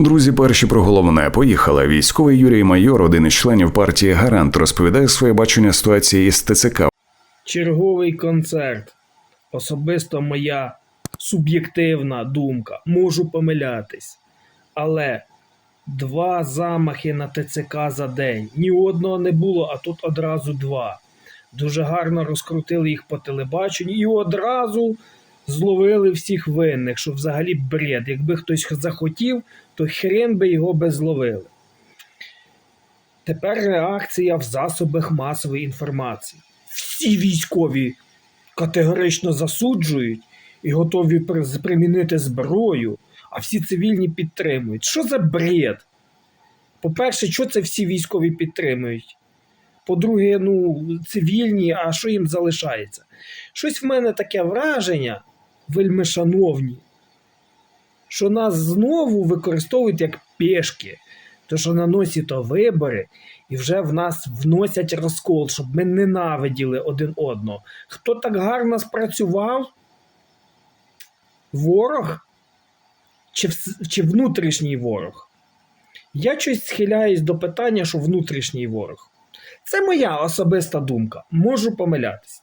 Друзі, перші про головне поїхали. Військовий Юрій Майор, один із членів партії Гарант, розповідає своє бачення ситуації із ТЦК. Черговий концерт. Особисто моя суб'єктивна думка. Можу помилятись. Але два замахи на ТЦК за день. Ні одного не було, а тут одразу два. Дуже гарно розкрутили їх по телебаченню і одразу зловили всіх винних, що взагалі бред. Якби хтось захотів, то хрен би його би зловили. Тепер реакція в засобах масової інформації. Всі військові категорично засуджують і готові примінити зброю, а всі цивільні підтримують. Що за бред? По-перше, що це всі військові підтримують? По-друге, ну, цивільні, а що їм залишається? Щось в мене таке враження, вельми шановні, що нас знову використовують як пешки. То, що на носі то вибори, і вже в нас вносять розкол, щоб ми ненавиділи один одного. Хто так гарно спрацював? Ворог? Чи, чи внутрішній ворог? Я щось схиляюсь до питання, що внутрішній ворог. Це моя особиста думка. Можу помилятись.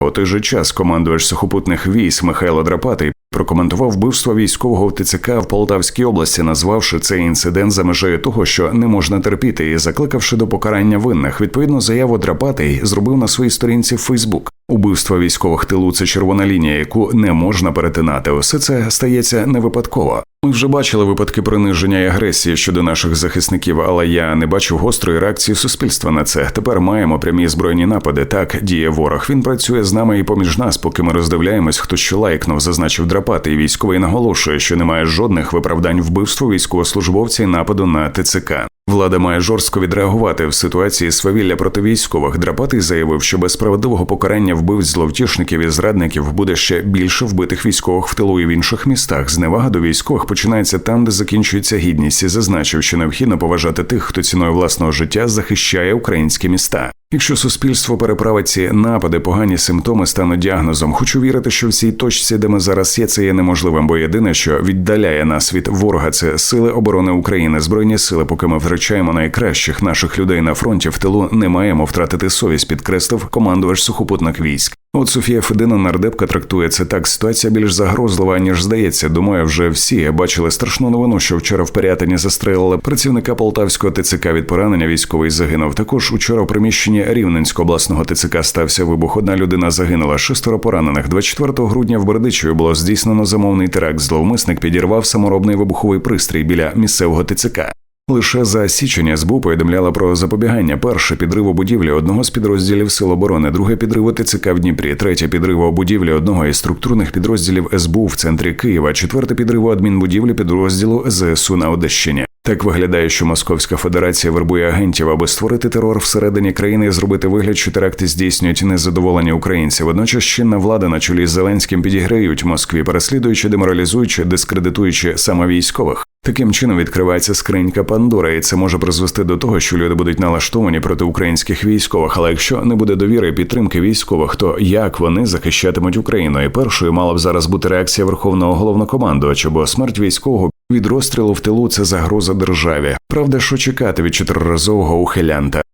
У той же час командувач сухопутних військ Михайло Драпатий прокоментував вбивство військового в ТЦК в Полтавській області, назвавши цей інцидент за межею того, що не можна терпіти, і закликавши до покарання винних. Відповідно, заяву Драпатий зробив на своїй сторінці в Фейсбук. Убивство військових тилу це червона лінія, яку не можна перетинати. Усе це стається не випадково. Ми вже бачили випадки приниження і агресії щодо наших захисників, але я не бачу гострої реакції суспільства на це. Тепер маємо прямі збройні напади. Так діє ворог. Він працює з нами і поміж нас, поки ми роздивляємось, хто що лайкнув, зазначив драпати. І військовий наголошує, що немає жодних виправдань вбивству військовослужбовця і нападу на ТЦК. Влада має жорстко відреагувати в ситуації свавілля проти військових. Драпатий заявив, що без справедливого покарання вбивць зловтішників і зрадників буде ще більше вбитих військових в тилу і в інших містах. Зневага до військових починається там, де закінчується гідність, і зазначив, що необхідно поважати тих, хто ціною власного життя захищає українські міста. Якщо суспільство переправить ці напади, погані симптоми стануть діагнозом. Хочу вірити, що в цій точці, де ми зараз є, це є неможливим, бо єдине, що віддаляє нас від ворога, це сили оборони України, збройні сили. Поки ми втрачаємо найкращих наших людей на фронті, в тилу не маємо втратити совість, підкреслив командувач сухопутних військ. От Софія Федина нардепка трактує це так. Ситуація більш загрозлива ніж здається. Думаю, вже всі бачили страшну новину, що вчора в Пирятині застрелили працівника полтавського ТЦК від поранення. Військовий загинув. Також учора в приміщенні Рівненського обласного ТЦК стався вибух. Одна людина загинула, шестеро поранених. 24 грудня в Бердичеві було здійснено замовний теракт. Зловмисник підірвав саморобний вибуховий пристрій біля місцевого ТЦК. Лише за січень СБУ повідомляла про запобігання. Перше підриву будівлі одного з підрозділів Сил оборони, друге підриву ТЦК в Дніпрі, третє підриву будівлі одного із структурних підрозділів СБУ в центрі Києва, четверте підриву адмінбудівлі підрозділу ЗСУ на Одещині. Так виглядає, що Московська Федерація вербує агентів, аби створити терор всередині країни і зробити вигляд, що теракти здійснюють незадоволені українці. Водночас чинна влада на чолі з Зеленським підіграють Москві, переслідуючи, деморалізуючи, дискредитуючи саме військових. Таким чином відкривається скринька Пандора, і це може призвести до того, що люди будуть налаштовані проти українських військових. Але якщо не буде довіри і підтримки військових, то як вони захищатимуть Україну? І першою мала б зараз бути реакція верховного головнокомандувача, бо смерть військового від розстрілу в тилу це загроза державі. Правда, що чекати від чотириразового ухилянта?